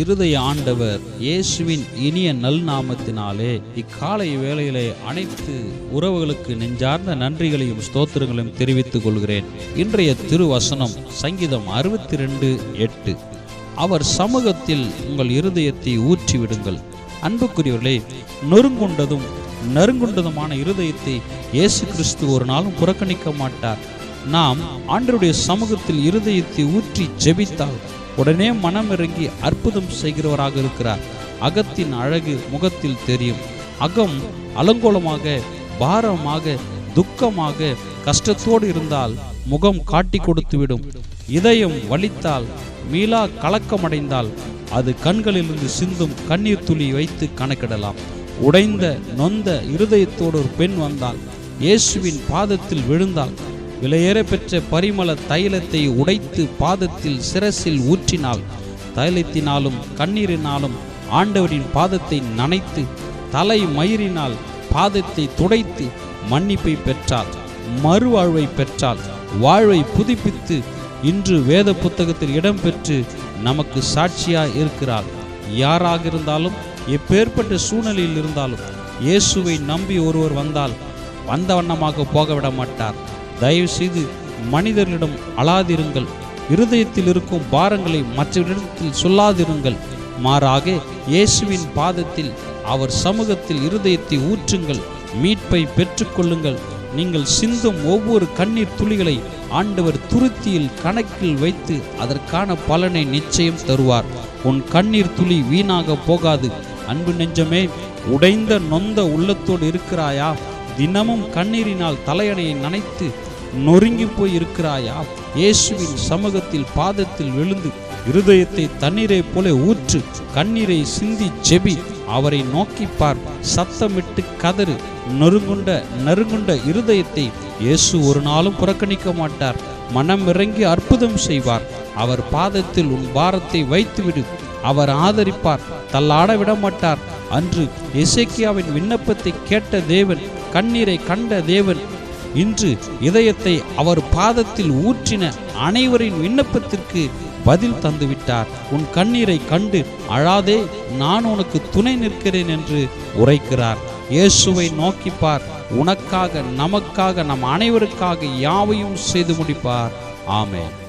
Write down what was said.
இருதய ஆண்டவர் இயேசுவின் இனிய நல் நாமத்தினாலே இக்காலை வேளையிலே அனைத்து உறவுகளுக்கு நெஞ்சார்ந்த நன்றிகளையும் ஸ்தோத்திரங்களையும் தெரிவித்துக் கொள்கிறேன். இன்றைய திருவசனம் சங்கீதம் அறுபத்தி ரெண்டு எட்டு. அவர் சமூகத்தில் உங்கள் இருதயத்தை ஊற்றிவிடுங்கள். அன்புக்குரியவர்களே நொறுங்குண்டதும் நறுங்குண்டதுமான இருதயத்தை இயேசு கிறிஸ்து ஒரு நாளும் புறக்கணிக்க மாட்டார். நாம் ஆண்டருடைய சமூகத்தில் இருதயத்தை ஊற்றி ஜெபித்தால் உடனே மனம் இறங்கி அற்புதம் செய்கிறவராக இருக்கிறார். அகத்தின் அழகு முகத்தில் தெரியும். அகம் அலங்கோலமாக பாரமாக துக்கமாக கஷ்டத்தோடு இருந்தால் முகம் காட்டி கொடுத்துவிடும் இதயம் வலித்தால் மீளா கலக்கமடைந்தால் அது கண்களிலிருந்து சிந்தும் கண்ணீர் துளி வைத்து கணக்கிடலாம். உடைந்த நொந்த இருதயத்தோடு ஒரு பெண் வந்தால் இயேசுவின் பாதத்தில் விழுந்தால் விலையேற பெற்ற பரிமள தைலத்தை உடைத்து பாதத்தில் சிரசில் ஊற்றினாள் தைலத்தினாலும் கண்ணீரினாலும் ஆண்டவரின் பாதத்தை நனைத்து தலை மயிரினால் பாதத்தை துடைத்து மன்னிப்பை பெற்றாள் மறுவாழ்வை பெற்றாள் வாழ்வை புதுப்பித்து இன்று வேத புத்தகத்தில் இடம்பெற்று நமக்கு சாட்சியாக இருக்கிறாள் யாராக இருந்தாலும் எப்பேற்பட்ட சூழ்நிலையில் இருந்தாலும் இயேசுவை நம்பி ஒருவர் வந்தால் வந்த வண்ணமாக போகவிட மாட்டார் தயவு செய்து மனிதர்களிடம் அழாதிருங்கள். இருதயத்தில் இருக்கும் பாரங்களை மற்றவரிடத்தில் சொல்லாதிருங்கள். மாறாக இயேசுவின் பாதத்தில் அவர் சமூகத்தில் இருதயத்தை ஊற்றுங்கள். மீட்பை பெற்றுக்கொள்ளுங்கள். நீங்கள் சிந்தும் ஒவ்வொரு கண்ணீர் துளிகளை ஆண்டவர் துருத்தியில் கணக்கில் வைத்து அதற்கான பலனை நிச்சயம் தருவார். உன் கண்ணீர் துளி வீணாக போகாது. அன்பு நெஞ்சமே உடைந்த நொந்த உள்ளத்தோடு இருக்கிறாயா? தினமும் கண்ணீரினால் தலையணையை நனைத்து நொறுங்கி போய் இருக்கிறாயா? இயேசுவின் சமூகத்தில் பாதத்தில் விழுந்து இருதயத்தை தண்ணீரை போல ஊற்று கண்ணீரை சிந்தி ஜெபி அவரை நோக்கி பார். சத்தமிட்டு கதறு நொறுங்குண்ட நறுங்குண்ட இருதயத்தை இயேசு ஒரு நாளும் புறக்கணிக்க மாட்டார். மனம் இறங்கி அற்புதம் செய்வார். அவர் பாதத்தில் உன் பாரத்தை வைத்துவிடு. அவர் ஆதரிப்பார். தள்ளாட விட மாட்டார் அன்று எசேக்கியாவின் விண்ணப்பத்தை கேட்ட தேவன் கண்ணீரை கண்ட தேவன் இன்று இதயத்தை அவர் பாதத்தில் ஊற்றின அனைவரின் விண்ணப்பத்திற்கு பதில் தந்துவிட்டார். உன் கண்ணீரை கண்டு அழாதே நான் உனக்கு துணை நிற்கிறேன் என்று உரைக்கிறார். இயேசுவை நோக்கிப்பார் உனக்காக நமக்காக நம் அனைவருக்காக யாவையும் செய்து முடிப்பார். ஆமென்.